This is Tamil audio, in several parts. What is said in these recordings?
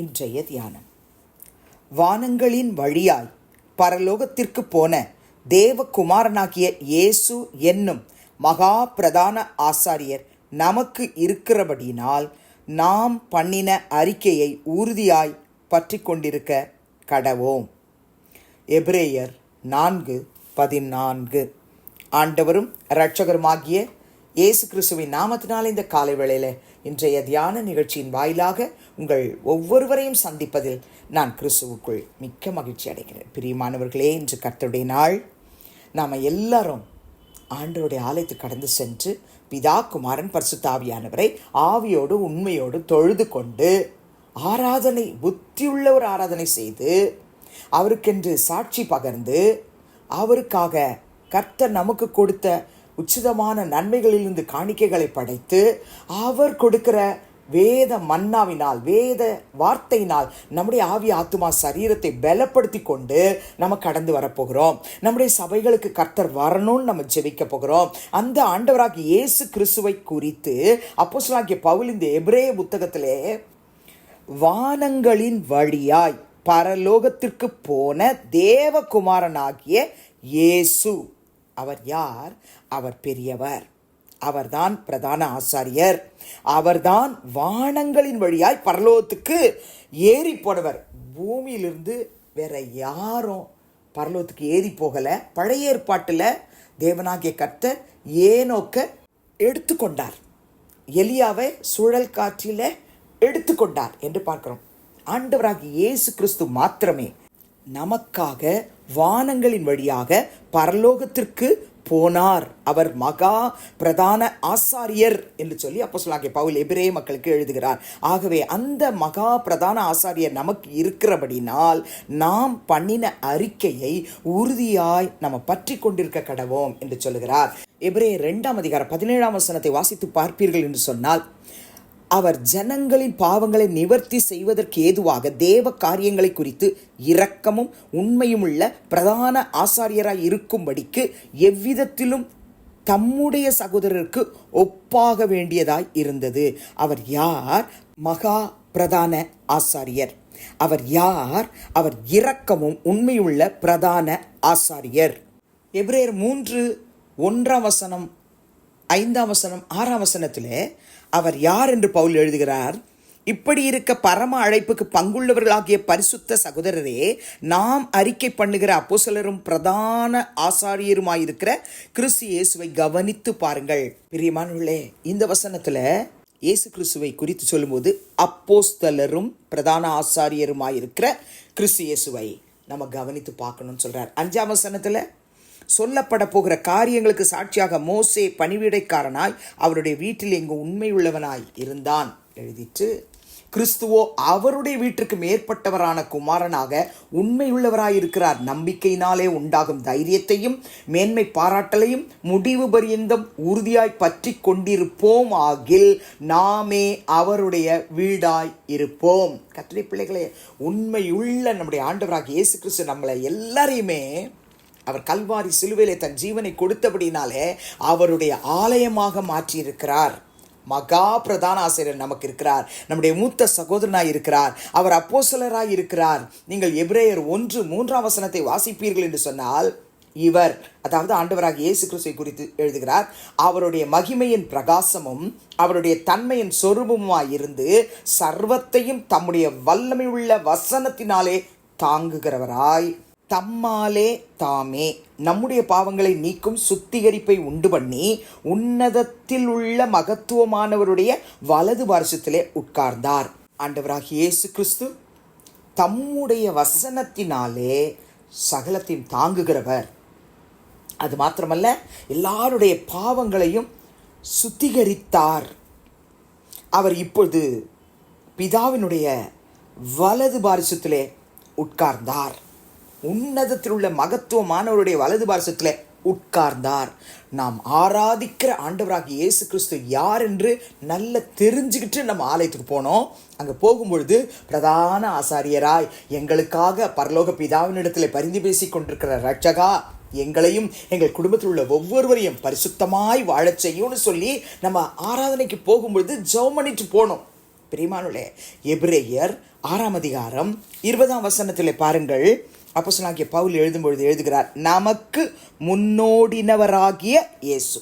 இன்றைய தியானம். வானங்களின் வழியாய் பரலோகத்திற்கு போன தேவகுமாரனாகிய இயேசு என்னும் மகா பிரதான ஆசாரியர் நமக்கு இருக்கிறபடியினால் நாம் பண்ணின அறிக்கையை உறுதியாய் பற்றி கொண்டிருக்க கடவோம். எபிரேயர் நான்கு பதினான்கு. ஆண்டவரும் இரட்சகருமாகிய இயேசு கிறிஸ்துவின் நாமத்தினால் இந்த காலை வேளையில் இன்றைய தியான நிகழ்ச்சியின் வாயிலாக உங்கள் ஒவ்வொருவரையும் சந்திப்பதில் நான் கிறிஸ்துவுக்குள் மிக்க மகிழ்ச்சி அடைகிறேன். பிரியமானவர்களே இன்று கர்த்தருடைய நாள். நாம் எல்லாரும் ஆண்டோடைய ஆலயத்துக்கு கடந்து சென்று பிதா குமாரன் பரிசுத்தாவியானவரை ஆவியோடு உண்மையோடு தொழுது கொண்டு ஆராதனை புத்தியுள்ள ஒரு ஆராதனை செய்து அவருக்கென்று சாட்சி பகர்ந்து அவருக்காக கர்த்தர் நமக்கு கொடுத்த உச்சிதமான நன்மைகளிலிருந்து காணிக்கைகளை படைத்து அவர் கொடுக்கிற வேத மன்னாவினால் வேத வார்த்தையினால் நம்முடைய ஆவி ஆத்துமா சரீரத்தை பலப்படுத்தி கொண்டு நம்ம கடந்து வரப்போகிறோம். நம்முடைய சபைகளுக்கு கர்த்தர் வரணும்னு நம்ம ஜெபிக்க போகிறோம். அந்த ஆண்டவராகிய இயேசு கிறிஸ்துவை குறித்து அப்போஸ்தலனாகிய பவுல் இந்த எபிரேய புத்தகத்திலே வானங்களின் வழியாய் பரலோகத்திற்கு போன தேவகுமாரனாகிய இயேசு அவர் யார்? அவர் பெரியவர். அவர்தான் பிரதான ஆசாரியர். அவர்தான் வானங்களின் வழியாய் பரலோகத்துக்கு ஏறி போனவர். பூமியிலிருந்து வேற யாரும் பரலோகத்துக்கு ஏறி போகலை. பழைய ஏற்பாட்டில் தேவனாகிய கர்த்தர் ஏனோக்க எடுத்துக்கொண்டார். எலியாவை சுழல் காற்றில் எடுத்துக்கொண்டார் என்று பார்க்கிறோம். ஆண்டவராகி இயேசு கிறிஸ்து மாத்திரமே. நமக்காக வானங்களின் வழியாக பரலோகத்திற்கு போனார். அவர் மகா பிரதான ஆசாரியர் என்று சொல்லி அப்போ சொல்லாங்க பவுல் எபிரே மக்களுக்கு எழுதுகிறார். ஆகவே அந்த மகா பிரதான ஆசாரியர் நமக்கு இருக்கிறபடினால் நாம் பண்ணின அறிக்கையை உறுதியாய் நம்ம பற்றி கொண்டிருக்க கடவோம் என்று சொல்லுகிறார். எபிரே ரெண்டாம் அதிகாரம் பதினேழாம் வசனத்தை வாசித்து பார்ப்பீர்கள் என்று சொன்னால் அவர் ஜனங்களின் பாவங்களை நிவர்த்தி செய்வதற்கு ஏதுவாக தேவ காரியங்களை குறித்து இரக்கமும் உண்மையும் உள்ள பிரதான ஆசாரியராய் இருக்கும்படிக்கு எவ்விதத்திலும் தம்முடைய சகோதரருக்கு ஒப்பாக வேண்டியதாய் இருந்தது. அவர் யார்? மகா பிரதான ஆசாரியர். அவர் யார்? அவர் இரக்கமும் உண்மையுள்ள பிரதான ஆசாரியர். எப்ரேர் மூன்று ஒன்றாம் வசனம் ஐந்தாம் வசனம் ஆறாம் வசனத்திலே அவர் யார் என்று பவுல் எழுதுகிறார்? இப்படி இருக்க பரம அழைப்புக்கு பங்குள்ளவர்களாகிய பரிசுத்த சகோதரரே நாம் அறிக்கை பண்ணுகிற அப்போசலரும் பிரதான ஆசாரியருமாயிருக்கிற கிறிஸ்து இயேசுவை கவனித்து பாருங்கள். பிரியமானுள்ளே இந்த வசனத்தில் இயேசு கிறிஸ்துவை குறித்து சொல்லும்போது அப்போஸ்தலரும் பிரதான ஆசாரியருமாயிருக்கிற கிறிஸ்து இயேசுவை நம்ம கவனித்து பார்க்கணும்னு சொல்கிறார் அஞ்சாம் வசனத்தில் சொல்லப்பட போகிற காரியங்களுக்கு சாட்சியாக மோசே பணிவிடைக்காரனாய் அவருடைய வீட்டில் எங்கு உண்மையுள்ளவனாய் இருந்தான். எழுதிட்டு கிறிஸ்துவோ அவருடைய வீட்டிற்கு மேற்பட்டவரான குமாரனாக உண்மையுள்ளவராயிருக்கிறார். நம்பிக்கையினாலே உண்டாகும் தைரியத்தையும் மேன்மை பாராட்டலையும் முடிவு பரியந்தம் உறுதியாய் பற்றி கொண்டிருப்போம் ஆகில் நாமே அவருடைய வீடாய் இருப்போம். கத்திரி பிள்ளைகளே உண்மையுள்ள நம்முடைய ஆண்டவராக இயேசு கிறிஸ்து நம்மளை எல்லாரையுமே அவர் கல்வாரி சிலுவையிலே தன் ஜீவனை கொடுத்தபடினாலே அவருடைய ஆலயமாக மாற்றியிருக்கிறார். மகா பிரதான ஆசிரியர் நமக்கு இருக்கிறார். நம்முடைய மூத்த சகோதரனாய் இருக்கிறார். அவர் அப்போசலராய் இருக்கிறார். நீங்கள் எப்ரேயர் ஒன்று மூன்றாம் வசனத்தை வாசிப்பீர்கள் என்று சொன்னால் இவர் அதாவது ஆண்டவராக இயேசு கிறிஸ்துவை குறித்து எழுதுகிறார் அவருடைய மகிமையின் பிரகாசமும் அவருடைய தன்மையின் சொரூபமாய் இருந்து சர்வத்தையும் தம்முடைய வல்லமையுள்ள வசனத்தினாலே தாங்குகிறவராய். தம்மாலே தாமே. நம்முடைய பாவங்களை நீக்கும் சுத்திகரிப்பை உண்டு பண்ணி உன்னதத்தில் உள்ள மகத்துவமானவருடைய வலது பாரசத்திலே உட்கார்ந்தார். ஆண்டவராக இயேசு கிறிஸ்து தம்முடைய வசனத்தினாலே சகலத்தையும் தாங்குகிறவர். அது மாத்திரமல்ல எல்லாருடைய பாவங்களையும் சுத்திகரித்தார். அவர் இப்பொழுது பிதாவினுடைய வலது பாரிசத்திலே உட்கார்ந்தார். உன்னதத்தில் உள்ள மகத்துவமானவருடைய வலது பாரசத்தில் உட்கார்ந்தார். நாம் ஆராதிக்கிற ஆண்டவராக இயேசு கிறிஸ்து யார் என்று நல்ல தெரிஞ்சுக்கிட்டு நம்ம ஆலயத்துக்கு போனோம். அங்கே போகும்பொழுது பிரதான ஆசாரியராய் எங்களுக்காக பரலோக பிதாவினிடத்தில் பரிந்து பேசி கொண்டிருக்கிற ரட்சகா எங்களையும் எங்கள் குடும்பத்தில் உள்ள ஒவ்வொருவரையும் பரிசுத்தமாய் வாழச் செய்யும்னு சொல்லி நம்ம ஆராதனைக்கு போகும்பொழுது ஜெபம் பண்ணிட்டு போனோம். பிரிமானுளே எபிரேயர் ஆறாம் அதிகாரம் இருபதாம் வசனத்தில் பாருங்கள். அப்போசனாகிய பவுல் எழுதும்பொழுது எழுதுகிறார் நமக்கு முன்னோடினவராகிய இயேசு.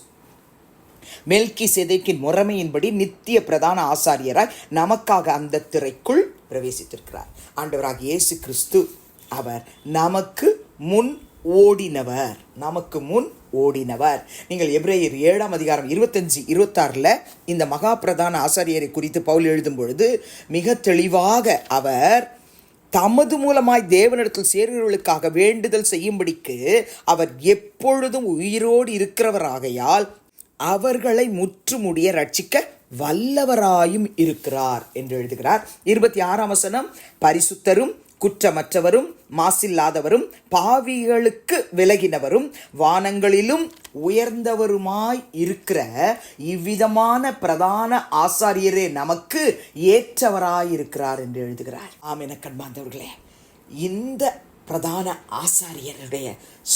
மெல்கி செதைக்கின் முறைமையின்படி நித்திய பிரதான ஆசாரியராய் நமக்காக அந்த திரைக்குள் பிரவேசித்திருக்கிறார். ஆண்டவராக இயேசு கிறிஸ்து அவர் நமக்கு முன் ஓடினவர். நமக்கு முன் ஓடினவர். நீங்கள் எப்ரேயர் ஏழாம் அதிகாரம் இருபத்தஞ்சு இருபத்தாறில் இந்த மகா பிரதான ஆசாரியரை குறித்து பவுல் எழுதும் பொழுது மிக தெளிவாக அவர் தமது மூலமாய் தேவனிடத்தில் சேர்கிறவர்களுக்காக வேண்டுதல் செய்யும்படிக்கு அவர் எப்பொழுதும் உயிரோடு இருக்கிறவராகையால் அவர்களை முற்றுமுடிய ரட்சிக்க வல்லவராயும் இருக்கிறார் என்று எழுதுகிறார். இருபத்தி ஆறாம் வசனம் பரிசுத்தரும் குற்றமற்றவரும் மாசில்லாதவரும் பாவிகளுக்கு விலகினவரும் வானங்களிலும் உயர்ந்தவருமாய் இருக்கிற இவ்விதமான பிரதான ஆசாரியரே நமக்கு ஏற்றவராயிருக்கிறார் என்று எழுதுகிறார். ஆம் என கண்பாந்தவர்களே இந்த பிரதான ஆசாரியருடைய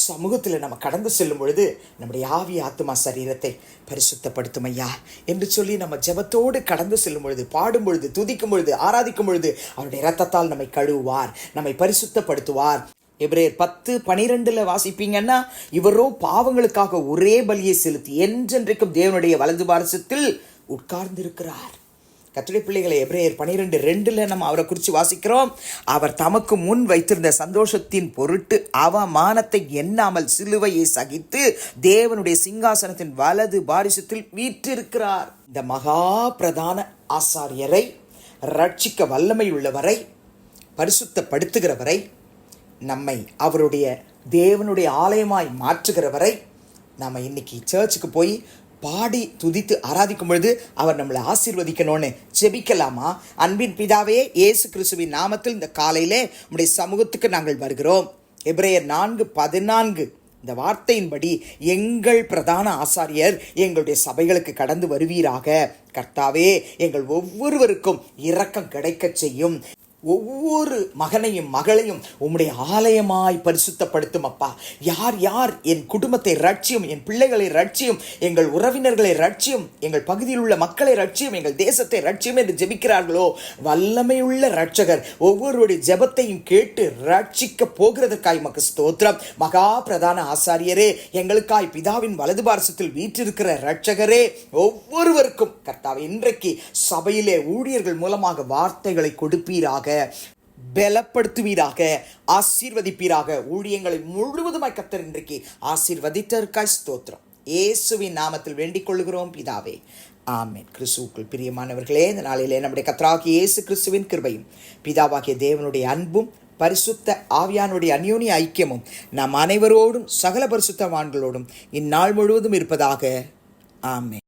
சமூகத்தில் நம்ம கடந்து செல்லும் பொழுது நம்முடைய ஆவி ஆத்மா சரீரத்தை பரிசுத்தப்படுத்தும் ஐயா என்று சொல்லி நம்ம ஜெபத்தோடு கடந்து செல்லும் பொழுது பாடும் பொழுது துதிக்கும் பொழுது ஆராதிக்கும் பொழுது அவருடைய இரத்தத்தால் நம்மை கழுவுவார் நம்மை பரிசுத்தப்படுத்துவார். எபிரேயர் பத்து பனிரெண்டில் வாசிப்பீங்கன்னா இவரோ பாவங்களுக்காக ஒரே பலியை செலுத்தி என்றென்றைக்கும் தேவனுடைய வலது பாரசத்தில் உட்கார்ந்திருக்கிறார். கத்துடைய பிள்ளைகளை எப்ரேயர் பனிரெண்டு ரெண்டில் நம்ம அவரை குறித்து வாசிக்கிறோம். அவர் தமக்கு முன் வைத்திருந்த சந்தோஷத்தின் பொருட்டு அவமானத்தை எண்ணாமல் சிலுவையை சகித்து தேவனுடைய சிங்காசனத்தின் வலது பாரிசத்தில் வீற்றிருக்கிறார். இந்த மகா பிரதான ஆசாரியரை ரட்சிக்க வல்லமை உள்ளவரை பரிசுத்தப்படுத்துகிறவரை நம்மை அவருடைய தேவனுடைய ஆலயமாய் மாற்றுகிறவரை நம்ம இன்னைக்கு சர்ச்சுக்கு போய் பாடி துதித்து ஆராதிக்கும் பொழுது அவர் நம்மளை ஆசீர்வதிக்கணும்னு ஜெபிக்கலாமா? அன்பின் பிதாவே இயேசு கிறிஸ்துவின் நாமத்தில் இந்த காலையிலே நம்முடைய சமூகத்துக்கு நாங்கள் வருகிறோம். எப்ரேயர் நான்கு பதினான்கு இந்த வார்த்தையின்படி எங்கள் பிரதான ஆசாரியர் எங்களுடைய சபைகளுக்கு கடந்து வருவீராக. கர்த்தாவே எங்கள் ஒவ்வொருவருக்கும் இரக்கம் கிடைக்கச் செய்யும். ஒவ்வொரு மகனையும் மகளையும் உம்முடைய ஆலயமாய் பரிசுத்தப்படுத்தும் அப்பா. யார் யார்? என் குடும்பத்தை ரட்சியும் என் பிள்ளைகளை ரட்சியும் எங்கள் உறவினர்களை ரட்சியும் எங்கள் பகுதியில் உள்ள மக்களை ரட்சியும் எங்கள் தேசத்தை ரட்சியும் என்று ஜெபிக்கிறார்களோ? வல்லமையுள்ள ரட்சகர் ஒவ்வொருவருடைய ஜெபத்தையும் கேட்டு ரட்சிக்க போகிறதற்காய் மக்கு ஸ்தோத்திரம். மகா பிரதான ஆசாரியரே எங்களுக்காய் பிதாவின் வலது பாரசத்தில் வீற்றிருக்கிற ரட்சகரே ஒவ்வொருவருக்கும் கர்த்தாவை இன்றைக்கு சபையிலே ஊழியர்கள் மூலமாக வார்த்தைகளை கொடுப்பீராக. பலப்படுத்துவீராக ஆசீர்வதிப்பீராக. ஊழியங்களை முழுவதுமாய் கத்தர் இன்றைக்கு ஆசீர்வதித்தற்காய் ஸ்தோத்திரம். இயேசுவின் நாமத்தில் வேண்டிக் கொள்கிறோம் பிதாவே ஆமேன். கிறிஸ்துவுக்குள் பிரியமானவர்களே இந்த நாளிலே நம்முடைய கத்தராகி இயேசு கிறிஸ்துவின் கிருபையும் பிதாவாகிய தேவனுடைய அன்பும் பரிசுத்த ஆவியானுடைய அந்யோன்ய ஐக்கியமும் நாம் அனைவரோடும் சகல பரிசுத்தவான்களோடும் இந்நாள் முழுவதும் இருப்பதாக. ஆமே